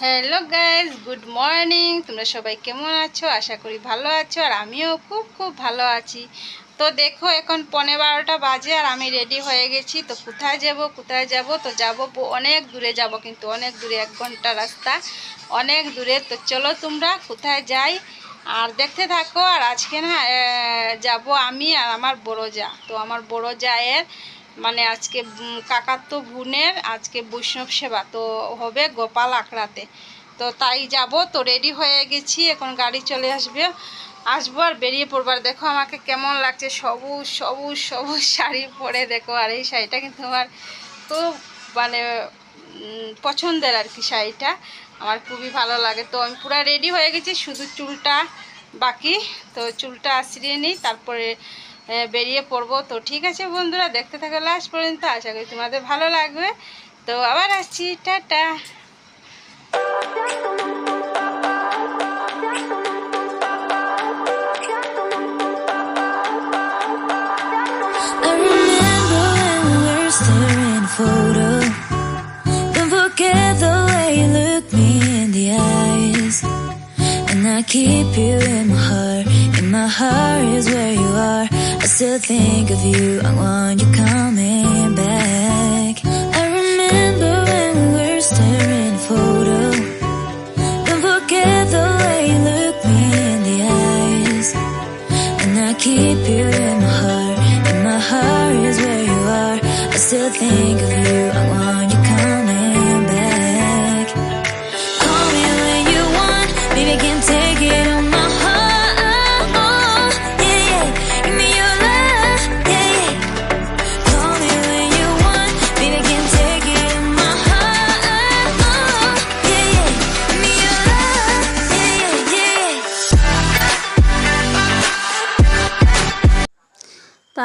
Hello guys good morning. তোমরা সবাই কেমন আছো? আশা করি ভালো আছো, আর আমিও খুব খুব ভালো আছি। তো দেখো, এখন পনেরো বারোটা বাজে আর আমি রেডি হয়ে গেছি। তো কোথায় যাব কোথায় যাব? তো যাব অনেক দূরে যাব কিন্তু অনেক দূরে, এক ঘণ্টা রাস্তা। অনেক দূরে। তো চলো তোমরা কোথায় যাই? আর দেখতে থাকো, আর আজকে না যাব আমি আর আমার বড় যা তো আমার বড় জায়ের মানে আজকে উম, কাকাতো বোনের আজকে বৈষ্ণব সেবা তো হবে গোপাল আখড়াতে। তো তাই যাব তো রেডি হয়ে গেছি এখন গাড়ি চলে আসবে। আসব আর বেরিয়ে পড়বার দেখো আমাকে কেমন লাগছে সবুজ সবুজ সবুজ শাড়ি পরে দেখো আর এই শাড়িটা কিন্তু আমার খুব মানে পছন্দের আর কি শাড়িটা। আমার খুবই ভালো লাগে। তো আমি পুরো রেডি হয়ে গেছি শুধু চুলটা বাকি তো চুলটা আশ্রিয়ে নিই তারপরে হ্যাঁ, বেরিয়ে পড়ব। তো ঠিক আছে বন্ধুরা দেখতে থাকো লাস্ট পর্যন্ত। আশা করি তোমাদের ভালো লাগবে। তো আবার আসছি। Tata. Keep you in my heart, and my heart is where you are. Still think of you. I want you coming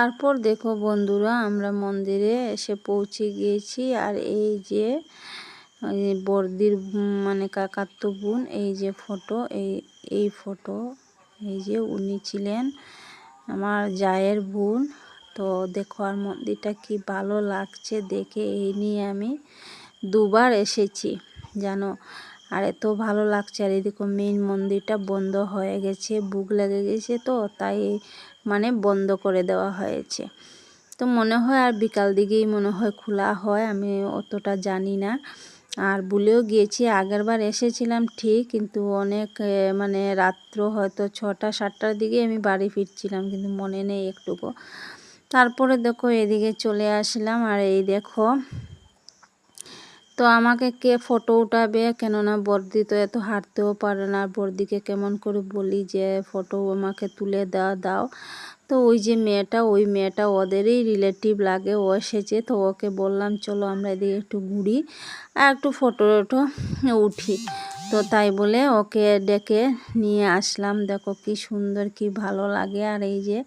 তারপর দেখো বন্ধুরা, আমরা মন্দিরে এসে পৌঁছে গিয়েছি। আর এই যে বর্দির মানে কাকাতো বোন, এই যে ফটো, এই এই ফটো, এই যে উনি ছিলেন আমার জায়ের বোন। তো দেখো আর মন্দিরটা কি ভালো লাগছে দেখে, এই নিয়ে আমি দুবার এসেছি, জানো। আর এত ভালো লাগছে, আর এদিকে মেইন মন্দিরটা বন্ধ হয়ে গেছে বুক লেগে গেছে তো, তাই মানে বন্ধ করে দেওয়া হয়েছে। তো মনে হয় আর বিকাল দিকেই মনে হয় খোলা হয়, আমি অতটা জানি না। আর ভুলেও গিয়েছি, আগেরবার এসেছিলাম ঠিক, কিন্তু অনেক মানে রাত্র হয়তো ছটা, সাতটার দিকে আমি বাড়ি ফিরছিলাম, কিন্তু মনে নেই একটুকু। তারপরে দেখো এদিকে চলে আসলাম, আর এই দেখো তো আমাকে কে ফটো উঠাবে? কেননা বর্দি তো এত হাঁটতেও পারে না। বর্দিকে কেমন করে বলি যে, ফটো আমাকে তুলে দেওয়া দাও। তো ওই যে মেয়েটা, ওই মেয়েটা ওদেরই রিলেটিভ লাগে, ও এসেছে। তো ওকে বললাম, চলো আমরা এদিকে একটু ঘুরি আর একটু ফটো টটো উঠি। তো তাই বলে ওকে ডেকে নিয়ে আসলাম। দেখো কি সুন্দর, কি ভালো লাগে। আর এই যে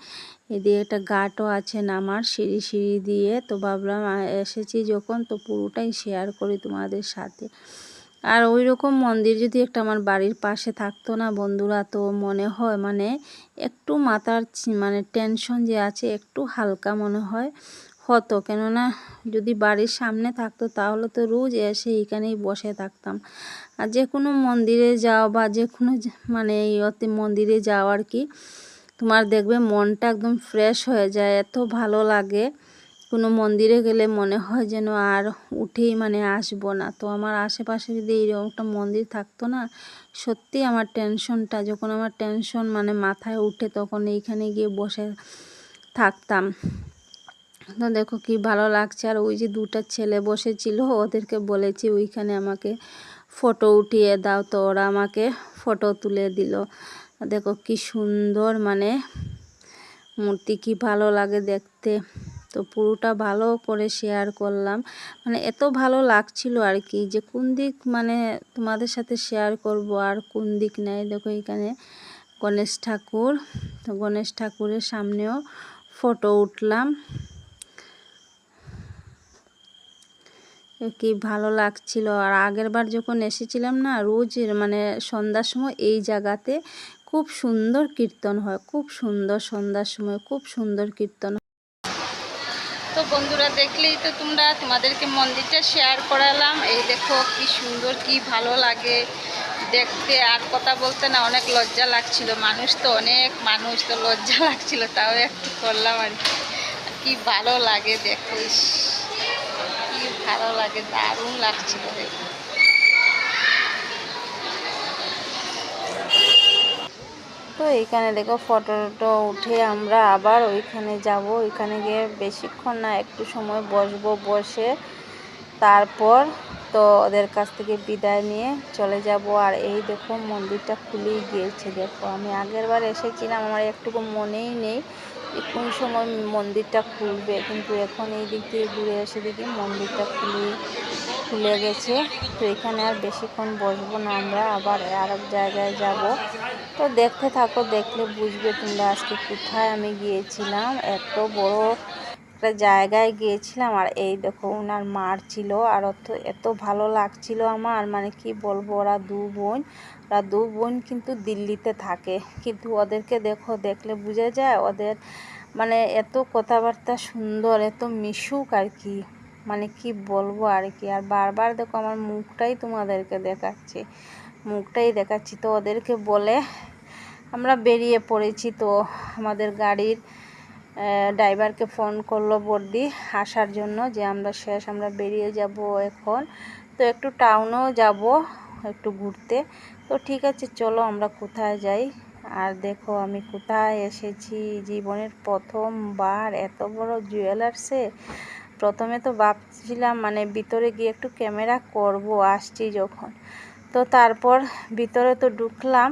এদিকে একটা গাটও আছে নামার সিঁড়ি সিঁড়ি দিয়ে। তো ভাবলাম এসেছি যখন তো পুরোটাই শেয়ার করি তোমাদের সাথে। আর ওই রকম মন্দির যদি একটা আমার বাড়ির পাশে থাকতো না বন্ধুরা, তো মনে হয় মানে একটু মাথার মানে টেনশন যে আছে, একটু হালকা মনে হয়। হতো। কেননা যদি বাড়ির সামনে থাকতো তাহলে তো রোজ এসে এখানেই বসে থাকতাম। আর যে কোনো মন্দিরে যাও বা যে কোনো মানে ইয়তে মন্দিরে যাও আর কি, তোমার দেখবে মনটা একদম ফ্রেশ হয়ে যায়, এত ভালো লাগে। কোনো মন্দিরে গেলে মনে হয় যেন আর উঠেই মানে আসব না। তো আমার আশেপাশে যদি এইরকম একটা মন্দির থাকতো না, সত্যি আমার টেনশনটা যখন আমার টেনশন মানে মাথায় উঠে তখন এইখানে গিয়ে বসে থাকতাম। তো দেখো কি ভালো লাগছে। আর ওই যে দুটো ছেলে বসেছিল, ওদেরকে বলেছি ওইখানে আমাকে ফটো উঠিয়ে দাও তো, ওরা আমাকে ফটো তুলে দিল। দেখো কি সুন্দর মানে মূর্তি কি ভালো লাগে দেখতে। তো পুরোটা ভালো করে শেয়ার করলাম। মানে এত ভালো লাগছিল আর কি যে কোন দিক মানে তোমাদের সাথে শেয়ার করব আর কোন দিক নেই। দেখো এখানে গণেশ ঠাকুর, তো গণেশ ঠাকুরের সামনেও ফটো উঠলাম। কি ভালো লাগছিল? আর আগের বার যখন এসেছিলাম না, রোজ মানে সন্ধ্যার সময় এই জায়গাতে খুব সুন্দর কীর্তন হয়, খুব সুন্দর সন্ধ্যার সময়, খুব সুন্দর কীর্তন তো বন্ধুরা দেখলেই তো তোমরা, তোমাদেরকে মন্দিরটা শেয়ার করালাম। এই দেখো কি সুন্দর, কি ভালো লাগে। দেখতে আর কথা বলতে না অনেক লজ্জা লাগছিল। মানুষ তো অনেক মানুষ, তো লজ্জা লাগছিল, তাও একটু করলাম আর কি। ভালো লাগে, দেখো ভালো লাগে, দারুণ লাগছিল তো এইখানে দেখো ফটো টটো উঠে আমরা আবার ওইখানে যাব। ওইখানে গিয়ে বেশিক্ষণ না একটু সময় বসবো, বসে তারপর তো ওদের কাছ থেকে বিদায় নিয়ে চলে যাব। আর এই দেখো মন্দিরটা খুলেই গিয়েছে, দেখো। আমি আগের বার এসেছিলাম, আমার একটুকু মনেই নেই। কোন সময় মন্দিরটা খুলবে, কিন্তু এখন এই দিক দিয়ে ঘুরে এসে দেখি মন্দিরটা খুলে খুলে গেছে। তো এখানে আর বেশিক্ষণ বসবো না আমরা, আবার আর এক জায়গায় যাব। তো দেখতে থাকো, দেখলে বুঝবে তোমরা আজকে কোথায় আমি গিয়েছিলাম। এত বড় একটা জায়গায় গিয়েছিলাম, আর এই দেখো ওনার মার ছিল, আর অত, এত ভালো লাগছিল আমার মানে কি বলব ওরা দু বোন। ওরা দু বোন কিন্তু দিল্লিতে থাকে। কিন্তু ওদেরকে দেখো, দেখলে বোঝা যায় ওদের মানে এত কথাবার্তা সুন্দর, এত মিশুক আর কি। মানে কি বলব আর কি? আর বারবার দেখো আমার মুখটাই তোমাদেরকে দেখাচ্ছি। মুখটাই দেখাচ্ছি। তো ওদেরকে বলে আমরা বেরিয়ে পড়েছি। তো আমাদের গাড়ির ড্রাইভারকে ফোন করল বর্দি আসার জন্য যে আমরা শেষ, আমরা বেরিয়ে যাব এখন। তো একটু টাউনেও যাব, একটু ঘুরতে। তো ঠিক আছে, চলো আমরা কোথায় যাই? আর দেখো আমি কোথায় এসেছি। জীবনের প্রথমবার এত বড় জুয়েলার্সে। প্রথমে তো ভাবছিলাম মানে ভিতরে গিয়ে একটু ক্যামেরা করব, আসছি যখন। তো তারপর ভিতরে তো ঢুকলাম।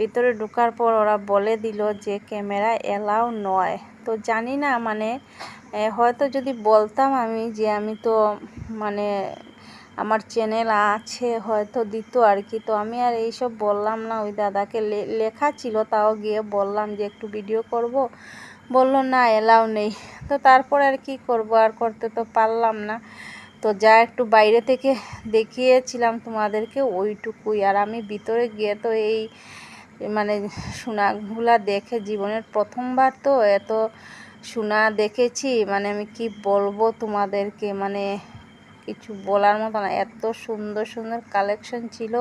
ভিতরে ঢোকার পর ওরা বলে দিল যে ক্যামেরা এলাও নয়। তো জানি না মানে হয়তো যদি বলতাম আমি যে আমি তো মানে আমার চ্যানেল আছে হয়তো দিত আর কি। তো আমি আর এইসব বললাম না, ওই দাদাকে লেখা ছিল, তাও গিয়ে বললাম যে একটু ভিডিও করব। বলল, না এলাও নেই। তো তারপর আর কি করব, আর করতে তো পারলাম না। তো যা একটু বাইরে থেকে দেখিয়েছিলাম তোমাদেরকে, ওইটুকুই। আর আমি ভিতরে গিয়ে তো এই মানে সোনাগুলা দেখে জীবনের প্রথমবার তো এত সোনা দেখেছি। মানে আমি কি বলব তোমাদেরকে? মানে কিছু বলার মতো না। এত সুন্দর সুন্দর কালেকশন ছিল।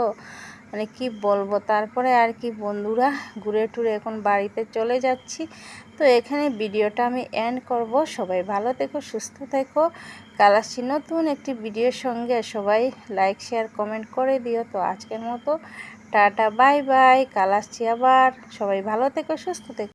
মানে কি বলব? তারপরে আর কি বন্ধুরা, ঘুরে টুরে এখন বাড়িতে চলে যাচ্ছি। তো এখানে ভিডিওটা আমি এন্ড করব। সবাই ভালো থেকো, সুস্থ থেকো। কালাসি নতুন একটি ভিডিওর সঙ্গে। সবাই লাইক শেয়ার কমেন্ট করে দিও। তো আজকের মতো টাটা বাই বাই কাল আসছি আবার। সবাই ভালো থেকো, সুস্থ থেকো।